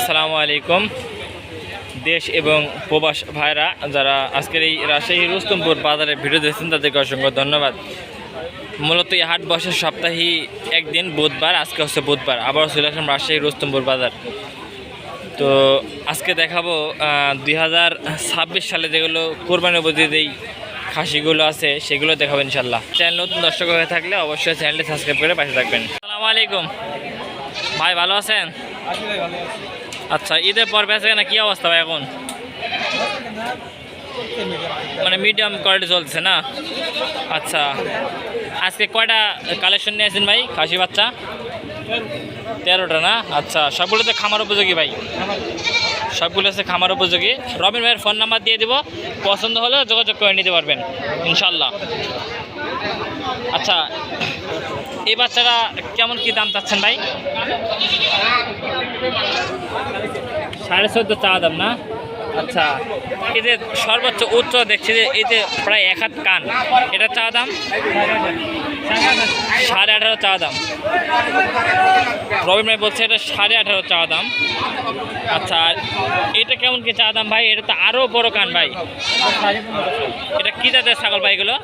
আসসালামু আলাইকুম। দেশ এবং প্রবাস ভাইরা, যারা আজকের এই রাজশাহী রুস্তমপুর বাজারে ভিডিও দেখছেন, তাদেরকে অসংখ্য ধন্যবাদ। মূলত এই হাট বসে সপ্তাহে একদিন, বুধবার, আজকে হচ্ছে বুধবার আবার চলে আসলাম রাজশাহী রুস্তমপুর বাজার। তো আজকে দেখাবো দুই হাজার ছাব্বিশ সালে যেগুলো কোরবানি উপযোগী এই খাসিগুলো আছে, সেগুলো দেখাবো ইনশাল্লাহ চ্যানেল নতুন দর্শক হয়ে থাকলে অবশ্যই চ্যানেলটি সাবস্ক্রাইব করে পাশে থাকবেন। আসসালামু আলাইকুম। ভাই, ভালো আছেন? আচ্ছা ঈদের পর বেঁচে না কি অবস্থা ভাই এখন? মানে মিডিয়াম কোয়ালিটি চলছে না? আচ্ছা আজকে কয়টা কালেকশন নিয়েছেন ভাই, খাসি বাচ্চা? তেরোটা না? আচ্ছা সবগুলো তো খামার উপযোগী ভাই? সবগুলো আছে খামার উপযোগী। রবিন ভাইয়ের ফোন নাম্বার দিয়ে দিব। পছন্দ হলে যোগাযোগ করে নিতে পারবেন ইনশাল্লাহ আচ্ছা এই বাচ্চাটা কেমন কি দাম চাচ্ছেন ভাই? সাড়ে চোদ্দ চা দাম না? আচ্ছা এই যে সর্বোচ্চ উচ্চ দেখছি যে এই যে প্রায় এক হাত কান এটা চা দাম? সাড়ে আঠারো চা দাম। রবীন্দ্র ভাই বলছে এটা সাড়ে আঠারো চা দাম। আচ্ছা আর এটা কেমন কি চা দাম ভাই? এটা তো আরও বড় কান ভাই। এটা কী জাতের ছাগল ভাই এগুলো?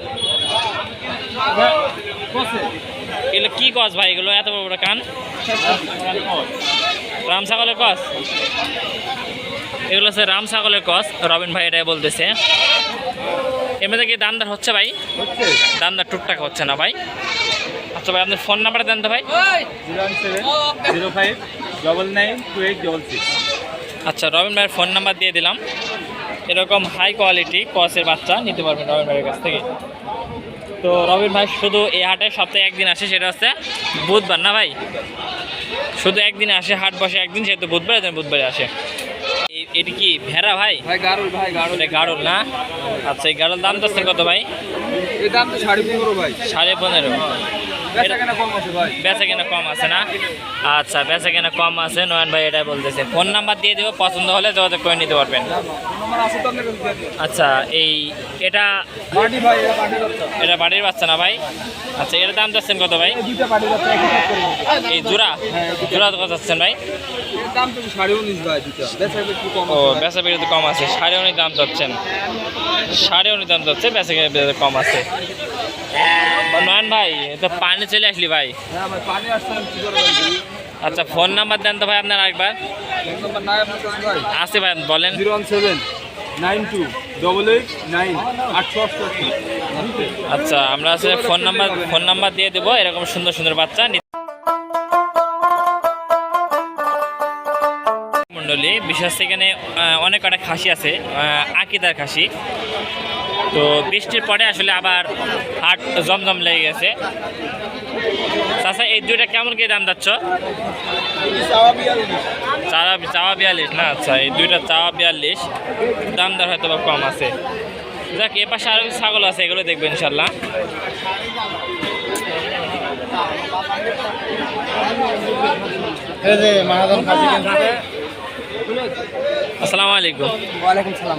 এগুলো কি কস ভাই? এগুলো এত বড় বড় কান? রাম ছাগলের কস? এগুলো রাম ছাগলের কস, রবিন ভাই এটাই বলতেছে। এমনিতে কি দামদার হচ্ছে ভাই? দামদার টুকটাক হচ্ছে না ভাই? আচ্ছা ভাই, আপনার ফোন নাম্বারটা দেন তো ভাই। Zero five double nine two eight double আচ্ছা রবিন ভাইয়ের ফোন নাম্বার দিয়ে দিলাম। এরকম হাই কোয়ালিটি কসের বাচ্চা নিতে পারবেন রবিন ভাইয়ের কাছ থেকে। তো রবিন ভাই শুধু এই হাটে সপ্তাহে একদিন আসে সেটা হচ্ছে বুধবার না ভাই? শুধু একদিন আসে হাট বসে একদিন সেহেতু বুধবার বুধবারে আসে। এটা কি ভেড়া ভাই? ভাই গাড়ল না? আচ্ছা এই গাড়ল দাম দশের কত ভাই? এর দাম তো সাড়ে পনেরো ভাই। সাড়ে পনেরো। বেচা কেনা কম আছে ভাই। বেচা কেনা কম আছে না? আচ্ছা বেচা কেনা কম আছে নয়ন ভাই এটাই বলতেছে। ফোন নাম্বার দিয়ে দেবো পছন্দ হলে যোগাযোগ করে নিতে পারবেন। আচ্ছা এই এটা এটা বাড়ির বাচ্চা। না ভাই? আচ্ছা এর দাম চাচ্ছেন কত ভাই? এই দিন। এই জোড়া? জোড়া কত চাচ্ছেন ভাই? ও বেচা বিক্রি কম আছে। সাড়ে উনিশ দাম চাচ্ছেন সাড়ে উনিশ দাম চাচ্ছে বেচা কম আছে। নয়ন ভাই তো পানি চলে আসলি ভাই। হ্যাঁ পানি কি ভাই আচ্ছা ফোন নাম্বার দেন তো ভাই আপনার আরেকবার। আছে ভাই বলেন। Zero one seven nine two double eight nine আটশো অষ্টআশি। আচ্ছা আমরা আসলে ফোন নাম্বার ফোন নাম্বার দিয়ে দেবো এরকম সুন্দর সুন্দর বাচ্চা। মণ্ডলী বিশেষ এখানে অনেক কটা খাসি আছে আকিদার খাসি। তো বৃষ্টির পরে আসলে আবার হাট জমজম লেগে গেছে। চাষা এই দুইটা কেমন কি দাম যাচ্ছ? চাওয়া চাওয়া বিয়াল্লিশ না? আচ্ছা এই দুইটা চাওয়া বিয়াল্লিশ। দাম দর হয়তো বা কম আছে। যাক, এ পাশে আরও ছাগল আছে, এগুলো দেখবেন ইনশাল্লাহ। মাহাজন আসসালামু আলাইকুম। ওয়ালাইকুম সালাম।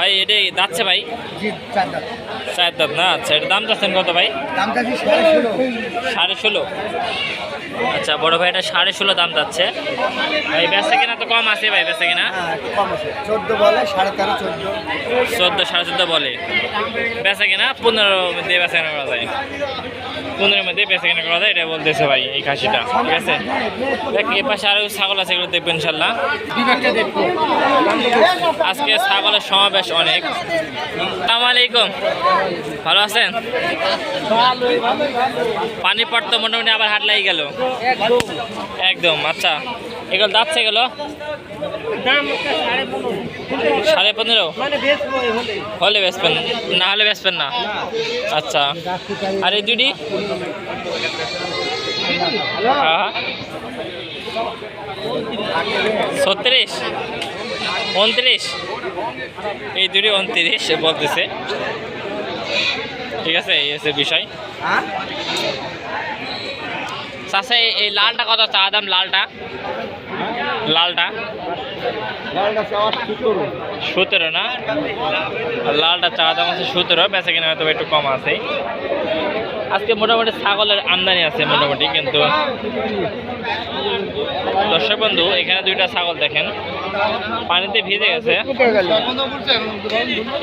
ভাই এটা যাচ্ছে ভাই? চার দাঁত। না? আচ্ছা এটা দাম যাচ্ছেন কত ভাই? সাড়ে ষোলো। আচ্ছা বড় ভাই এটা সাড়ে ষোলো দাম যাচ্ছে। ভাই বেচা কিনা তো কম আছে ভাই বেচা কিনা? হ্যাঁ চোদ্দ বলে সাড়ে তেরো চোদ্দ। চোদ্দ সাড়ে চোদ্দ বলে। বেচা কিনা পনেরো মধ্যে বেচা কেনা করা যায়। পনেরোর মধ্যে বেচা কেনা করা যায় এটা বলতেছে ভাই এই খাসিটা। ঠিক আছে? দেখ এ পাশে আরও ছাগল আছে এগুলো দেখবেন ইনশাল্লাহ। আজকে ছাগলের সমাবেশ অনেক। আসসালামু আলাইকুম। ভালো আছেন? পানি পড়তো মোটামুটি আবার হাট লাগি গেল। একদম আচ্ছা। এগুলো যাচ্ছে এগুলো? সাড়ে পনেরো? হলে বেচবেন, না হলে বেচবেন না। আচ্ছা। আর এই দুটি হ্যাঁ। ছত্রিশ? উনত্রিশ। এই দুটি উনত্রিশ বলতেছে। ঠিক আছে এই হচ্ছে বিষয়। হ্যাঁ? চাষা এই- এই লালটা কত? চা দাম লালটা? লালটা? সতেরো। না? লালটা চা দাম আছে সতেরো বেচা কিনা হয়তো একটু কম আছে। আজকে মোটামুটি ছাগলের আমদানি আছে মোটামুটি কিন্তু দর্শক বন্ধু, এখানে দুইটা ছাগল দেখেন। পানিতে ভিজে গেছে।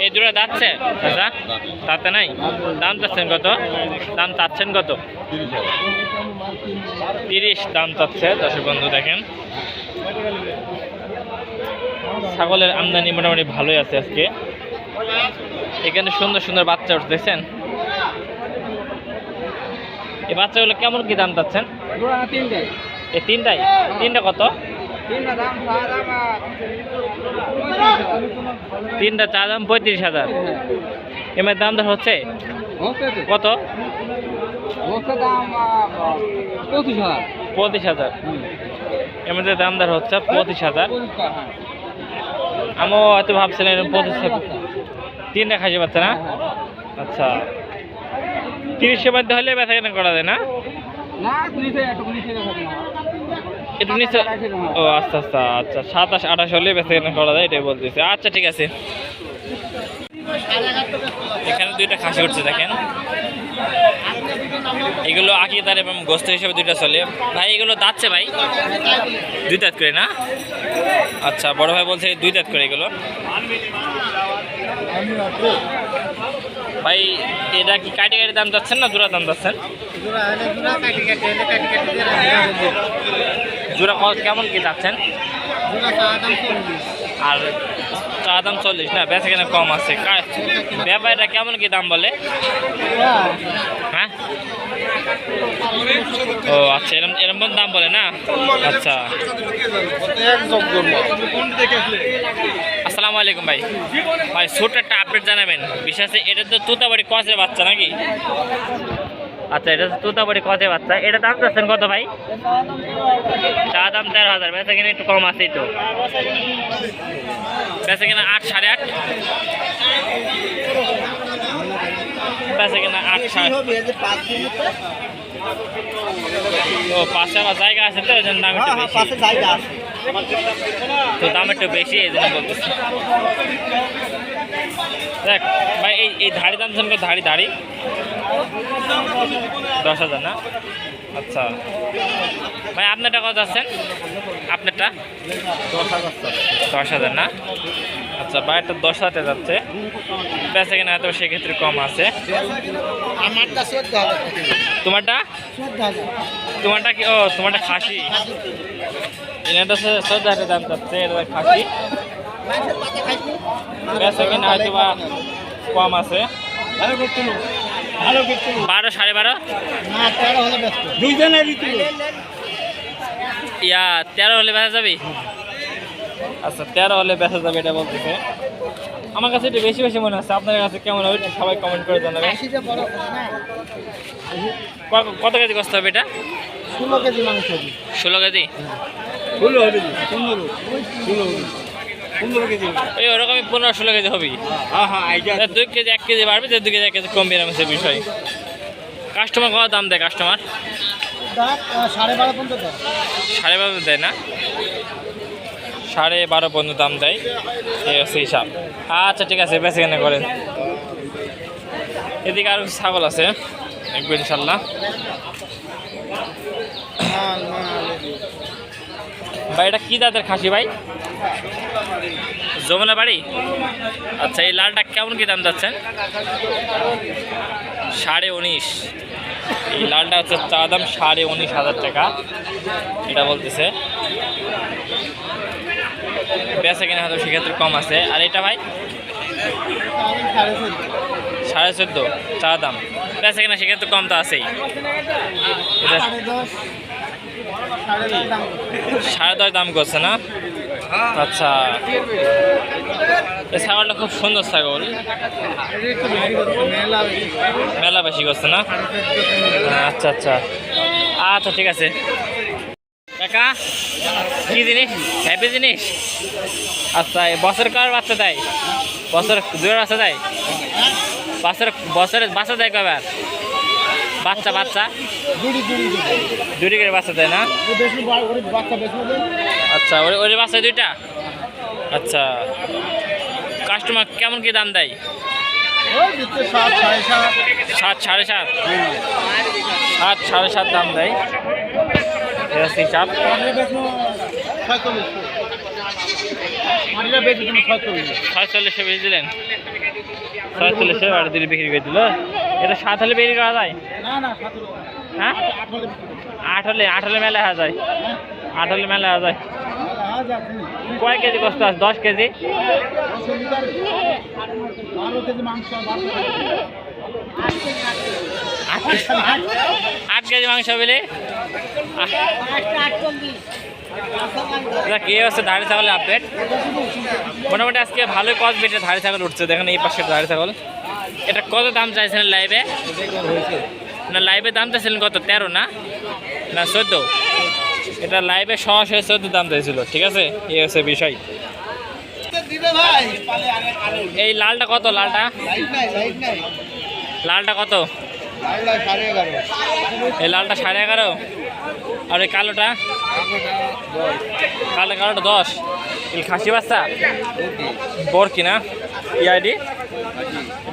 এই দুটো যাচ্ছে? দাদা তাতে নাই? দাম চাচ্ছেন কত? দাম চাচ্ছেন কত? তিরিশ দাম চাচ্ছে, দর্শক বন্ধু, দেখেন। ছাগলের আমদানি মোটামুটি ভালোই আছে আজকে। এখানে সুন্দর সুন্দর বাচ্চা উঠছে, দেখছেন? এই বাচ্চাগুলো কেমন কি দাম চাচ্ছেন? এই তিনটাই? তিনটা কত? তিনটা চা দাম পঁয়ত্রিশ হাজার। এমএর দাম দর হচ্ছে? কত? পঁচিশ হাজার। এমএর দাম দর হচ্ছে পঁচিশ হাজার। আমিও হয়তো ভাবছিলাম পঁচিশ তিনটা খাসি পাচ্ছে না? আচ্ছা। তিরিশের মধ্যে হলে ব্যথা কেনা করা যায় না? একটু নিচে ও আচ্ছা আচ্ছা আচ্ছা সাতাশ, আঠাশ হলে ব্যথা কেনা করা যায়, এটাই বলতেছে। আচ্ছা ঠিক আছে। এখানে দুইটা খাসি উঠছে, দেখেন। এগুলো আকিদার এবং গোস্ত হিসেবে দুইটা চলে। ভাই, এগুলো দাঁতছে ভাই? দুই দাঁত করে, না? আচ্ছা বড় ভাই বলছে দুই দাঁত করে এগুলো। ভাই, এটা কি কাটি কাটি দাম যাচ্ছেন না জোড়া দাম যাচ্ছেন? জোড়া কত কেমন কি যাচ্ছেন? আর চা দাম চল্লিশ না বেচা কেনা কম আছে। ব্যাপারীটা কেমন কি দাম বলে? হ্যাঁ? ও আচ্ছা এরম এরম দাম বলে না? আচ্ছা। আসসালামু আলাইকুম ভাই। ভাই ছোট একটা আপডেট জানাবেন। বিশেষ এটা তো তুতাবাড়ি কচের বাচ্চা নাকি? আচ্ছা এটা তো তুতাবাড়ি কচের বাচ্চা। এটা দাম চাচ্ছেন কত ভাই? চা দাম তেরো হাজার। বেচা কিনা একটু কম আছেই তো। বেচা কিনা আট সাড়ে আট? বেচা কিনা আট সাড়ে ও পাশে আমার জায়গা আছে তো জন্য দাম একটু বেশি। তো দাম একটু বেশি এই জন্য বলতেছি। দেখ ভাই এই এই ধাড়ি দাম শুনকো ধাড়ি ধাড়ি। দশ হাজার না? আচ্ছা। ভাই আপনারটা কত আছেন আপনারটা? দশ হাজার না? আচ্ছা বাইরটা দশ হাজার যাচ্ছে। বেচা কিনা হয়তো সেক্ষেত্রে কম আছে। তোমারটা? তোমারটা কি? ও তোমারটা খাসি। হচ্ছে চোদ্দ হাজার দাম যাচ্ছে এটা খাসি। বেচা কিনা হয়তো বা কম আছে। বারো সাড়ে বারো? ইয়া তেরো হলে বেচা যাবে? আচ্ছা তেরো হলে বেচা যাবে এটা বলতেছে। আমার কাছে একটু বেশি বেশি মনে হচ্ছে আপনার কাছে কেমন হবে? সবাই কমেন্ট করে জানাবে ক- কত কেজি কষ্ট হবে এটা? ষোলো কেজি মাংস ষোলো কেজি? ষোলো হবে ষোলো কেজি ওই ওরকমই পনেরো ষোলো কেজি হবে হ্যাঁ হ্যাঁ দুই কেজি এক কেজি বাড়বে দুই কেজি এক কেজি কমবে এরকম হচ্ছে বিষয়। কাস্টমার কত দাম দেয় কাস্টমার সাড়ে বারো পর্যন্ত দেয়। সাড়ে বারো দেয় না? সাড়ে বারো পর্যন্ত দাম দেয়। এই হচ্ছে হিসাব। আচ্ছা ঠিক আছে বেঁচে কেনা করেন? এদিকে আরও ছাগল আছে। দেখব ইনশাল্লাহ। ভাই এটা কী দাঁতের খাসি ভাই? যমুনা বাড়ি? আচ্ছা এই লালটা কেমন কি দাম যাচ্ছেন? সাড়ে উনিশ। এই লালটা হচ্ছে চা দাম সাড়ে উনিশ হাজার টাকা। এটা বলতেছে। বেচা কিনা হয়তো সেক্ষেত্রে কম আছে। আর এটা ভাই? সাড়ে চোদ্দ। চা দাম। বেচা কিনা সেক্ষেত্রে কম তো আছেই। সাড়ে দশ দাম করছে না? আচ্ছা। এই ছাগলটা খুব সুন্দর ছাগল। মেলা বেশি করছে না? আচ্ছা আচ্ছা। আচ্ছা ঠিক আছে। কাকা কি জিনিস? হ্যাপি জিনিস? আচ্ছা বছর কার বাচ্চা দেয়? বছর দুয়ের বাচ্চা দেয়? বছর বছরের বাচ্চা দেয় কবার বাচ্চা বাচ্চা? দুটি করে বাচ্চা দেয় না? আচ্ছা ওই ওই বাচ্চা দুইটা? আচ্ছা। কাস্টমার কেমন কি দাম দেয়? সাত সাড়ে সাত। সাত সাড়ে সাত? দাম দেয়। হিসাব বেশি ছয়চল্লিশে। বেশি দিলেন। ছয়চল্লিশে বাড়ি দিলে বিক্রি করে দিল। এটা সাত হলে বিক্রি করা যায়? হ্যাঁ? আট হলে আট হলে মেলা হওয়া যায়। আট হলে মেলা হওয়া যায়। হ্যাঁ কয় কেজি কষ্ট আছে? দশ কেজি? আট কেজি মাংস। পেলে কে হচ্ছে? ধাড়ি ছাগলের আপডেট মোটামুটি আজকে ভালোই কস বেটে ধাড়ি ছাগল উঠছে। দেখেন এই পাশে ধাড়ি ছাগল। এটা কত দাম চাইছিলেন লাইভে না লাইভে দাম চাইছিলেন কত? তেরো না? না, চোদ্দ। এটা লাইভে সরাসরি চোদ্দ দাম চাইছিল, ঠিক আছে? এই হচ্ছে বিষয়। এই লালটা কত, লালটা? লালটা কত? এই লালটা সাড়ে এগারো। আর এই কালোটা? কালো, কালোটা দশ। এই খাসি বাচ্চা? বর কিনা ইআইডি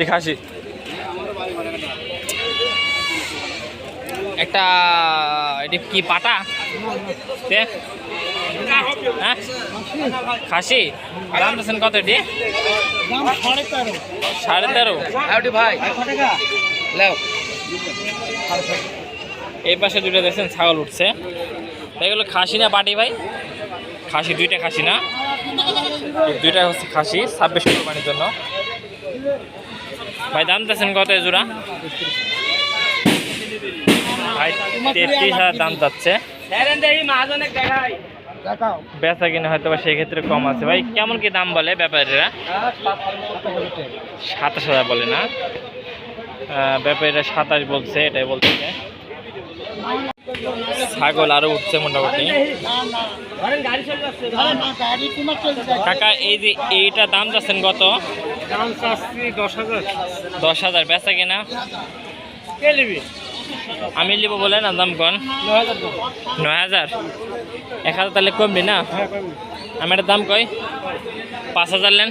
এটি খাসি একটা এটি কি পাটা? হ্যাঁ? খাসি? দাম দিচ্ছেন কত এটি? সাড়ে তেরো। তেরো ভাই। এই পাশে দুটো দেখছেন ছাগল উঠছে। এগুলো খাসি না পাটি ভাই? খাসি দুইটা খাসি না? দুইটা হচ্ছে খাসি ছাব্বিশ কোরবানির জন্য। ভাই, দাম চাচ্ছেন কত জোড়া? ভাই, তেত্রিশ হাজার দাম দেখাও বেচা কিনে হয়তো বা সেক্ষেত্রে কম আছে। ভাই, কেমন কি দাম বলে ব্যাপারীরা? সাতাশ হাজার বলে না? ব্যাপারীরা সাতাশ বলছে, এটাই বলতেছে ছাগল আরও উঠছে মোটামুটি। কাকা এই যে এইটা দাম যাচ্ছেন কত? দশ হাজার। দশ হাজার বেচা কিনা? আমি নিব বলে না দাম কন? নয় হাজার এক হাজার তাহলে কমবি না? হ্যাঁ আমি একটা দাম কই? পাঁচ হাজার নেন।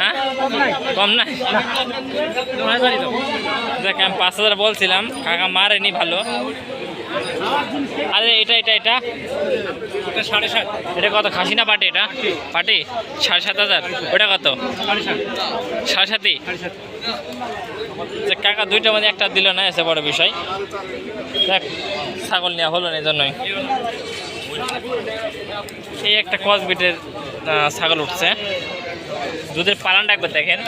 হ্যাঁ? কম নাই? দেখ আমি পাঁচ হাজার বলছিলাম কাকা মারেনি ভালো। আরে এটা এটা এটা। সাড়ে সাত। এটা কত খাসি না পাটি এটা? পাটি। সাড়ে সাত হাজার। ওটা কত? সাড়ে সাত। সাড়ে সাতই? কাকা দুইটা মধ্যে একটা দিল না এসে বড় বিষয়। দেখ ছাগল নেওয়া হলো না এই জন্যই। এই একটা কসবিটের ছাগল উঠছে। দুধের পালানটা একবার দেখেন।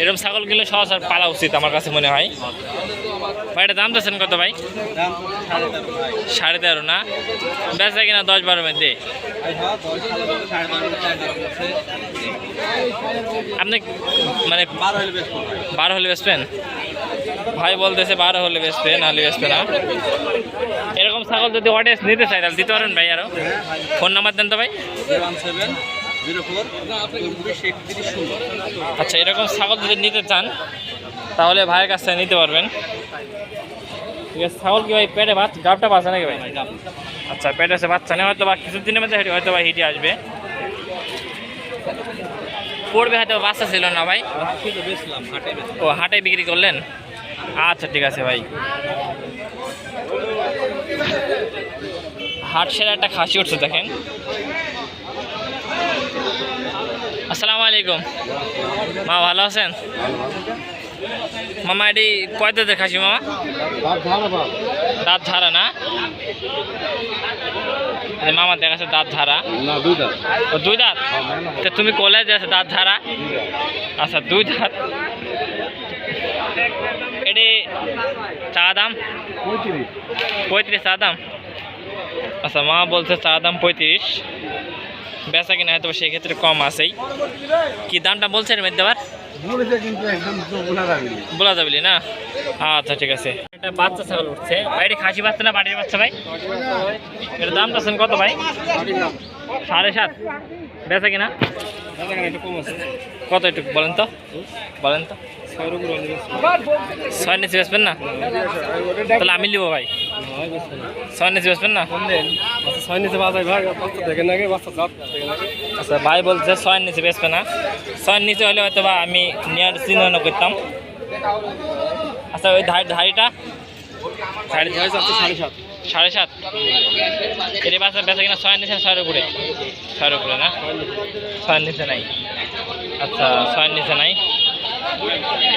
এরকম ছাগল কিনলে সহজ আর পালা উচিত আমার কাছে মনে হয়। ভাই, এটা দাম চাচ্ছেন কত ভাই? সাড়ে তেরো না? বেচা কিনা দশ বারো মধ্যে? আপনি মানে বারো হলে বেচবেন? ভাই বলতেছে বারো হলে বেচবে নাহলে বেচবে না। এরকম ছাগল যদি অডিয়েন্স নিতে চাই তাহলে দিতে পারেন ভাই আরও। ফোন নাম্বার দেন তো ভাই। আচ্ছা এরকম ছাগল যদি নিতে চান তাহলে ভাইয়ের কাছ থেকে নিতে পারবেন। ঠিক আছে ছাগল কি ভাই পেটে বাচ্চা গাবটা বাচ্চা নাকি ভাই? আচ্ছা পেটে আছে বাচ্চা নেই হয়তো বা কিছুদিনের মধ্যে হয়তো বা হিটে আসবে। পড়বে হয়তো বাচ্চা ছিল না ভাই? ও হাটে বিক্রি করলেন? আচ্ছা ঠিক আছে ভাই। হাট সেরা একটা খাসি উঠছে দেখেন। আসসালামু আলাইকুম। মা ভালো আছেন? মামা এটি কয় দাঁতের খাসি মামা? দাঁত ঝাড়া না? এই মামা দেখাচ্ছে দাঁত। ও দুই দাঁত? তো তুমি কলেজ আছে দাঁত ঝাড়া আচ্ছা দুই দাঁত। এটি চা দাম? পঁয়ত্রিশ। পঁয়ত্রিশ চা দাম? আচ্ছা মা বলছে চা দাম পঁয়ত্রিশ। বেচা কিনা হয়তো সেক্ষেত্রে কম আছেই। কি দামটা বলছেন যাবে বলা যাবে না? আচ্ছা ঠিক আছে। এটা বাচ্চা ছাগল উঠছে। এটা খাসি বাচ্চা না বাড়ির বাচ্চা ভাই? এটার দামটা আছেন কত ভাই? সাড়ে সাত। বেচা কিনা? একটু কত একটু বলেন তো? বলেন তো। ছয় নিচে বেচবেন না? তাহলে আমি নিবো ভাই। ছয় নিচে বেচবেন না? ছয় দেখেন দেখেন নাকি আচ্ছা ভাই বলছে ছয়ের নিচে বেচবে না। ছয়ের নিচে হলে হয়তো বা আমি নেওয়ার চিন্তা করতাম। আচ্ছা ওই ধাড়ি ধাড়িটা? সাড়ে ছয় সাত। সাড়ে সাত? এর বাচ্চা বেচা কিনা ছয়ের নিচে ছয়ের উপরে? ছয়ের উপরে না? ছয়ের নিচে নাই। আচ্ছা ছয়ের নিচে নাই।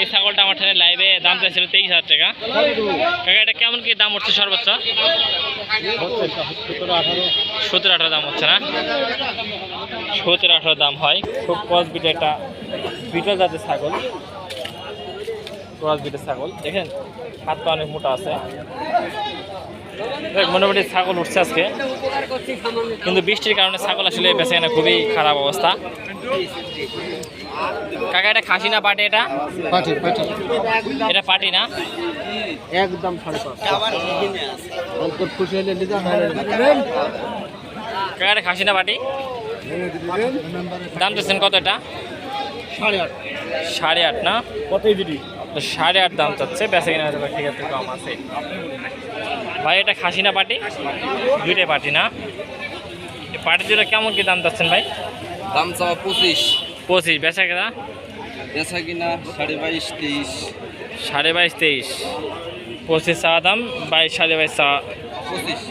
এই ছাগলটা আমার ঠানে লাইভে দাম চাইছিল তেইশ হাজার টাকা। কাকা, এটা কেমন কি দাম উঠছে সর্বোচ্চ? সতেরো আঠারো দাম হচ্ছে না? সতেরো আঠারো দাম হয়। খুব ক্রস বিটে একটা বিটল জাতের ছাগল। ক্রস ছাগল। দেখেন হাতটা অনেক মোটা আছে। মোটামুটি ছাগল উঠছে আজকে। কিন্তু বৃষ্টির কারণে ছাগল আসলে বেঁচে না খুবই খারাপ অবস্থা। কাকা এটা খাসি না পাটি এটা? এটা পাটি না? একদম কাকা এটা খাসি না পাটি? দাম দিচ্ছেন কত এটা? সাড়ে আট। সাড়ে আট না? সাড়ে আট দাম চাচ্ছে বেচা কিনা ঠিক আছে কম আছে। ভাই এটা খাসি না পাটি? দুইটাই পাটি না? পাটি দুটো কেমন কি দাম চাচ্ছেন ভাই? দাম চাওয়া পঁচিশ। পঁচিশ বেচা কেনা? বেচা কিনা সাড়ে বাইশ তেইশ। সাড়ে বাইশ তেইশ। পঁচিশ চাওয়া দাম বাইশ সাড়ে বাইশ চাওয়া। পঁচিশ।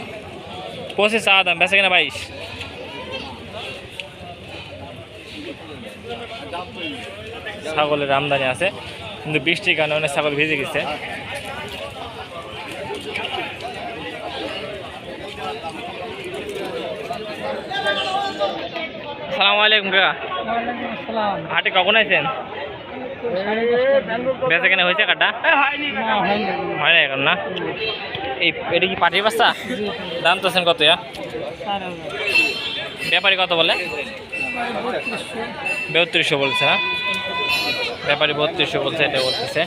পঁচিশ চাওয়া দাম বেচা কিনা বাইশ? ছাগলের আমদানি আছে কিন্তু বৃষ্টির কারণে অনেক ছাগল ভিজে গেছে। সালাম আলাইকুম কাকা। হাটে কখন আছেন বেচা কেনা হয়েছে কাটা? হয় না এখন না? এই এটা কি পাটির বাচ্চা দাম তো কত ইয়া? ব্যাপারী কত বলে? বত্রিশশো বলছে না? ব্যাপারী বত্রিশশো বলছে এটা বলতেছে।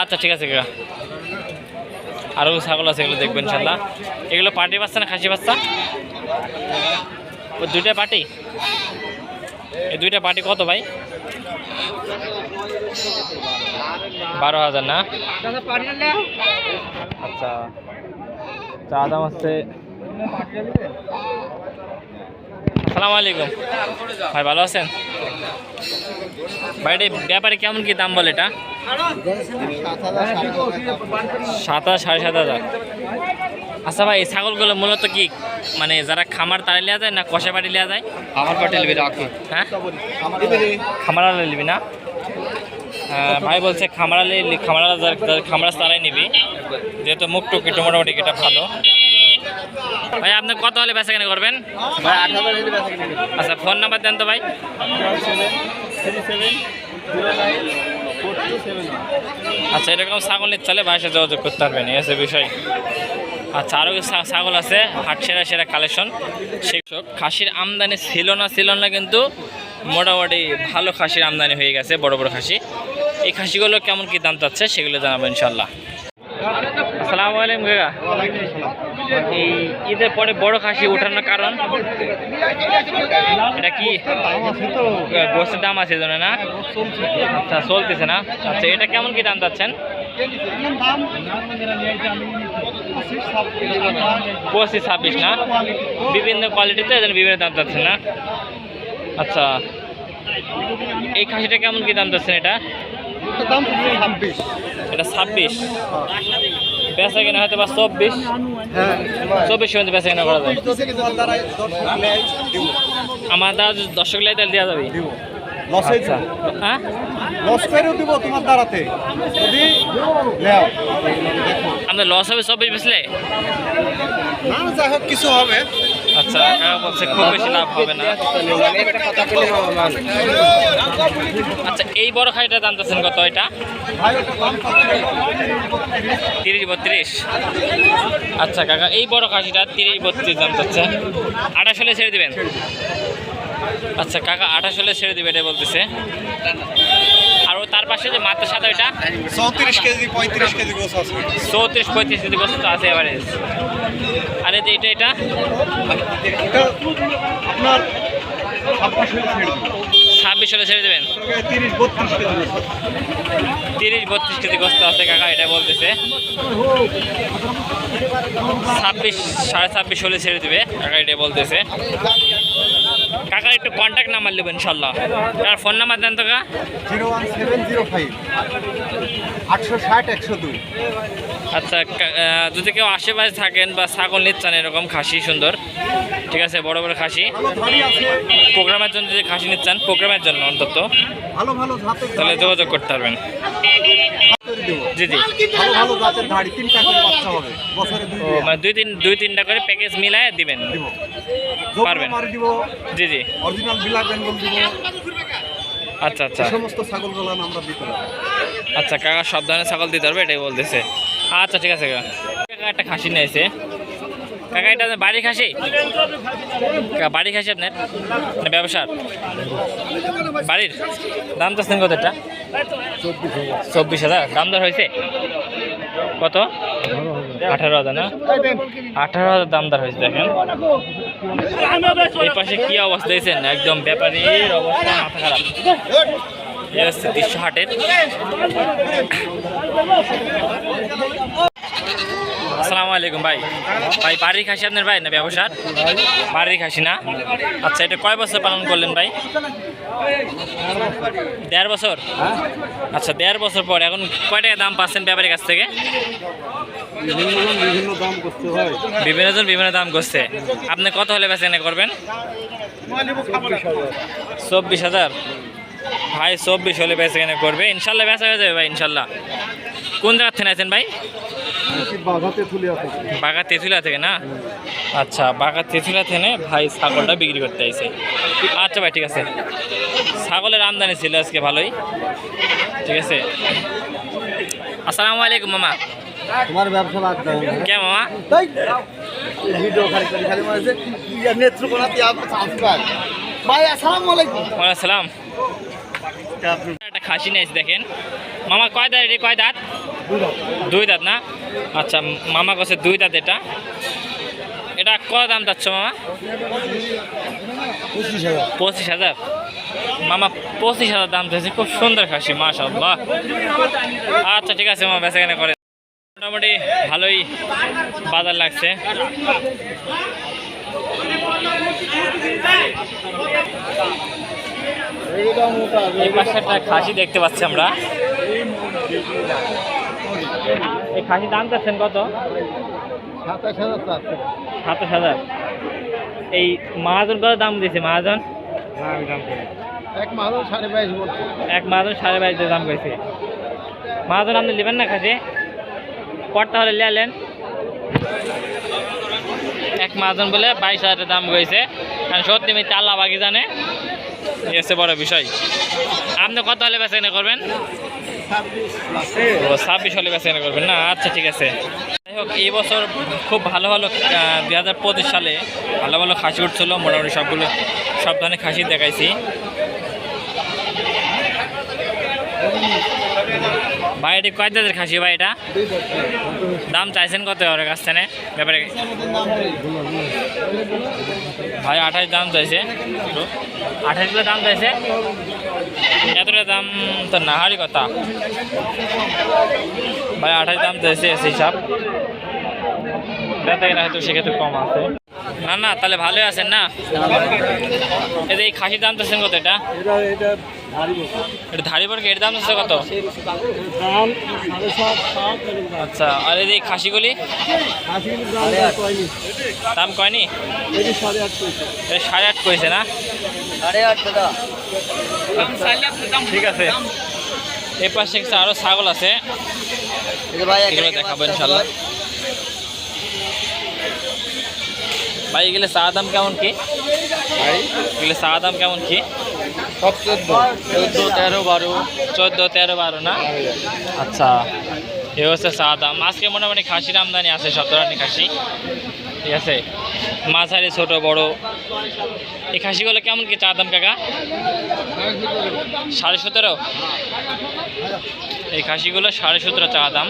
আচ্ছা ঠিক আছে কাকা। আরও ছাগল আছে এগুলো দেখবেন ইনশাল্লাহ। এগুলো পাটি বাচ্চা না খাসি বাচ্চা ও দুইটা পাটি এই দুইটা পাটি কত ভাই? বারো হাজার না? আচ্ছা চা দাম হচ্ছে আসসালামু আলাইকুম। ভাই ভালো আছেন? ভাই ব্যাপারে কেমন কি দাম বলে এটা? সাত হাজার সাড়ে সাত হাজার। আচ্ছা ভাই ছাগলগুলো মূলত কি মানে যারা খামার তারা লিয়া যায় না কষা বাড়ি লিয়া যায়? আমার পাটেল রাখি হ্যাঁ? খামারা নিবি না? হ্যাঁ, ভাই বলছে খামারা খামারা খামারা তারাই নিবি। যেহেতু মুখ টুক একটু মোটামুটি এটা ভালো। ভাই আপনি কত হলে বেচা কেনা করবেন? ভাই আট হাজার হলে বেচা কিনে দেবে আচ্ছা ফোন নাম্বার দেন তো ভাই। আচ্ছা এরকম ছাগল চাইলে ভাইয়ের সাথে যোগাযোগ করতে পারবেন এই আছে বিষয়। আচ্ছা আরও ছাগল আছে, হাট সেরা সেরা কালেকশন সেসব খাসির আমদানি ছিল না ছিল না, কিন্তু মোটামুটি ভালো খাসির আমদানি হয়ে গেছে, বড় বড় খাসি। এই খাসিগুলো কেমন কি দাম চাচ্ছে সেগুলো জানাব ইনশাল্লাহ আসসালামু আলাইকুম, কাকা। এই ঈদের পরে বড় খাসি ওঠানোর কারণ? এটা কি? গোস্তের দাম আছে জন্য না? আচ্ছা চলতেছে না। আচ্ছা এটা কেমন কি দাম চাচ্ছেন? পঁচিশ ছাব্বিশ না? বিভিন্ন কোয়ালিটিতে এদের বিভিন্ন দাম চাচ্ছেন না? আচ্ছা। এই খাসিটা কেমন কি দাম চাচ্ছেন এটা? এটা ছাব্বিশ? বেচা কিনা হয়তো বা চব্বিশ? হ্যাঁ চব্বিশ মধ্যে বেচা কিনা করা যায়? আমার যদি দর্শক লাই তাহলে দেওয়া যাবে? লসে আচ্ছা। হ্যাঁ? লস করেও দিব তোমার দ্বারাতে। যদি আপনার লস হবে চব্বিশ বেচলে যাই হোক কিছু হবে। আচ্ছা বলছে খুব বেশি লাভ হবে না। আচ্ছা এই বড় খাইটার দাম চাচ্ছেন কত এটা? তিরিশ বত্রিশ। আচ্ছা কাকা এই বড় খাসিটা তিরিশ বত্রিশ দাম চাচ্ছে। আঠাশ হলে ছেড়ে দিবেন? আচ্ছা কাকা আঠাশ হলে ছেড়ে দিবে এটা বলতেছে। আর তার পাশে যে মাত্র সাদা ওইটা? চৌত্রিশ কেজি পঁয়ত্রিশ কেজি গোছ আছে। চৌত্রিশ পঁয়ত্রিশ কেজি বস্তু তো আছে এভারেজ আর এই যে এটা এটা আপনার ছাব্বিশ হলে ছেড়ে দেবেন। তিরিশ বত্রিশ কেজি কষ্ট আছে। কাকা এটা বলতেছে। ছাব্বিশ সাড়ে ছাব্বিশ হলে ছেড়ে দিবে কাকা এটা বলতেছে। কাকার একটু কন্ট্যাক্ট নাম্বার নেবেন ইনশাল্লাহ। তার ফোন নাম্বার দেন তো কা zero one seven zero five. আটশো ষাট একশো দুই। আচ্ছা যদি কেউ আশেপাশে থাকেন বা ছাগল নিচ্ছেন এরকম খাসি সুন্দর ঠিক আছে বড় বড় খাসি। প্রোগ্রামের জন্য যদি খাসি নিচ্ছেন প্রোগ্রামের জন্য অন্তত। ভালো ভালো তাহলে যোগাযোগ করতে পারবেন। তৈরি দেবো। জি জি। ভালো ভালো জাতের ধাড়ি তিনটা করে বাচ্চা হবে। বছরে দুই ও মানে দুই তিন দুই তিনটা করে প্যাকেজ মিলায় দিবেন। দিব। পারবেন। দিব। জি জি। অরিজিনাল বিলাক বেঙ্গল দিব। আচ্ছা আচ্ছা। সমস্ত ছাগলগুলো আমরা দিতে পারব। আচ্ছা কাকা সব ধরনের ছাগল দিতে পারবে এটাই বলতেছে। আচ্ছা ঠিক আছে কাকা। কাকা একটা খাসি নিয়েছে কাকা এটা বাড়ির খাসি? বাড়ি খাসি আপনার? ব্যবসার? বাড়ির? দাম তো কত এটা? চব্বিশ হাজার। দাম দর হয়েছে? কত? আঠারো হাজার, না? আঠারো হাজার দাম দর হয়েছে, দেখেন। এই পাশে কি অবস্থা দিয়েছেন একদম ব্যাপারীর অবস্থা, মাথা খারাপ। দৃশ্য হাটের। আসসালামু আলাইকুম ভাই। ভাই বাড়ির খাসি আপনার ভাই না ব্যবসার? বাড়ির খাসি না? আচ্ছা এটা কয় বছর পালন করলেন ভাই? দেড় বছর? আচ্ছা দেড় বছর পর এখন কয় টাকা দাম পাচ্ছেন ব্যাপারের কাছ থেকে? বিভিন্ন জন বিভিন্ন দাম করছে। আপনি কত হলে বেচা করবেন? চব্বিশ হাজার। ভাই, চব্বিশ হলে বেচা কেনা করবে। ইনশাল্লাহ বেচা হয়ে যাবে ভাই, ইনশাল্লাহ। কোন জায়গার থেকে আছেন ভাই? বাগা তেঁতুলা থেকে? না? আচ্ছা বাগা তেঁতুলা থেকে ভাই ছাগলটা বিক্রি করতে আইছে। আচ্ছা ভাই ঠিক আছে। ছাগলের আমদানি ছিল আজকে ভালোই। ঠিক আছে। আসসালামু আলাইকুম মামা। তোমার ব্যবসা কে মামা? ভিডিও খালি করে খালি মারছে নেত্রকোনা দিয়ে সাবস্ক্রাইব ভাই আসসালামু আলাইকুম। একটা খাসি নিয়েছি দেখেন। মামা কয় দাঁত এটি কয় দাঁত? দুই দাঁত না? আচ্ছা মামা কাছে দুই দাঁত এটা। এটা কত দাম যাচ্ছ মামা? পঁচিশ হাজার। মামা পঁচিশ হাজার দাম চাইছে, খুব সুন্দর খাসি মাশাল্লাহ আচ্ছা ঠিক আছে মামা বেচা করে। মোটামুটি ভালোই বাজার লাগছে। এই একটা খাসি দেখতে পাচ্ছি আমরা। এই খাসি দাম চাচ্ছেন কত? সাতাশ হাজার সাতাশ হাজার। এই মহাজন কত দাম দিয়েছে মহাজন? এক মাস সাড়ে বাইশ বলছে। এক মহাজন সাড়ে বাইশ দাম করেছে মহাজন আপনি নেবেন না খাসি? কটটা হলে লিয়ালেন এক মহাজন বলে বাইশ হাজারের দাম করেছে কারণ সত্যি মিথ্যা আল্লাহ বাকি জানে। এসে বড় বিষয়। আপনি কত হলে বেচা করবেন? ও ছাব্বিশ হলে বেচা করবেন না আচ্ছা ঠিক আছে। যাই হোক, এই বছর খুব ভালো ভালো দুই হাজার পঁচিশ সালে ভালো ভালো খাসি উঠছিল। মোটামুটি সবগুলো, সব ধরনের খাসি দেখাইছি। ভাই এটি কয় দাঁতের খাসি ভাই এটা দাম চাইছেন কত ওর কাছ থেকে? ব্যাপারে ভাই, আঠাশ দাম চাইছে। আঠাশ কিলো দাম চাইছে? এতটা দাম তো না হারি কথা। ভাই, আঠাশ দাম চাইছে সেই হিসাব কিনা হয়তো সেক্ষেত্রে কম আছে। না না তাহলে ভালোই আছেন না? এই এই খাসির দাম চাইছেন কত এটা? এটা ধারি পড়কে এর দাম চাচ্ছে কত? আচ্ছা আর এই খাসিগুলি? দাম কয়নি? দাম সাড়ে আট করেছে না? সাড়ে আট টাকা ঠিক আছে। এই পাশে আরও ছাগল আছে। দেখাবো ইনশাল্লাহ ভাই এগুলো চা দাম কেমন কি? এগুলো চা দাম কেমন কি? সব চোদ্দ। চোদ্দ তেরো বারো। চোদ্দ তেরো বারো না? আচ্ছা এ হচ্ছে চা দাম। আজকে মোটামুটি খাসির আমদানি আছে সব ধরনের খাসি। ঠিক আছে? মাঝারি, ছোট, বড়। এই খাসিগুলো কেমন কি চা দাম কাকা? সাড়ে সতেরো? এই খাসিগুলো সাড়ে সতেরো চা দাম।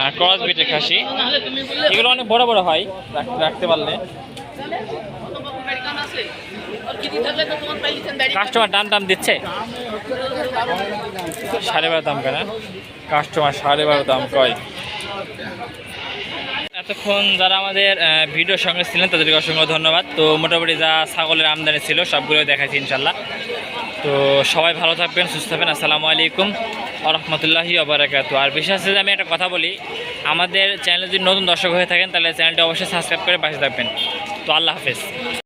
আর ক্রস বিটের খাসি। এগুলো অনেক বড় বড় হয় রাখতে পারলে। কাস্টমার দাম দাম দিচ্ছে? সাড়ে বারো দাম কেনা। কাস্টমার সাড়ে বারো দাম কয়? এতক্ষণ যারা আমাদের ভিডিওর সঙ্গে ছিলেন, তাদেরকে অসংখ্য ধন্যবাদ। তো মোটামুটি যা ছাগলের আমদানি ছিল সবগুলো দেখাচ্ছি ইনশাল্লাহ তো সবাই ভালো থাকবেন, সুস্থ থাকবেন। আসসালামু আলাইকুম আরহামতুল্লাহি আবরাকাত আর বিশেষ যে আমি একটা কথা বলি, আমাদের চ্যানেল যদি নতুন দর্শক হয়ে থাকেন, তাহলে চ্যানেলটি অবশ্যই সাবস্ক্রাইব করে পাশে থাকবেন। তো আল্লাহ হাফেজ।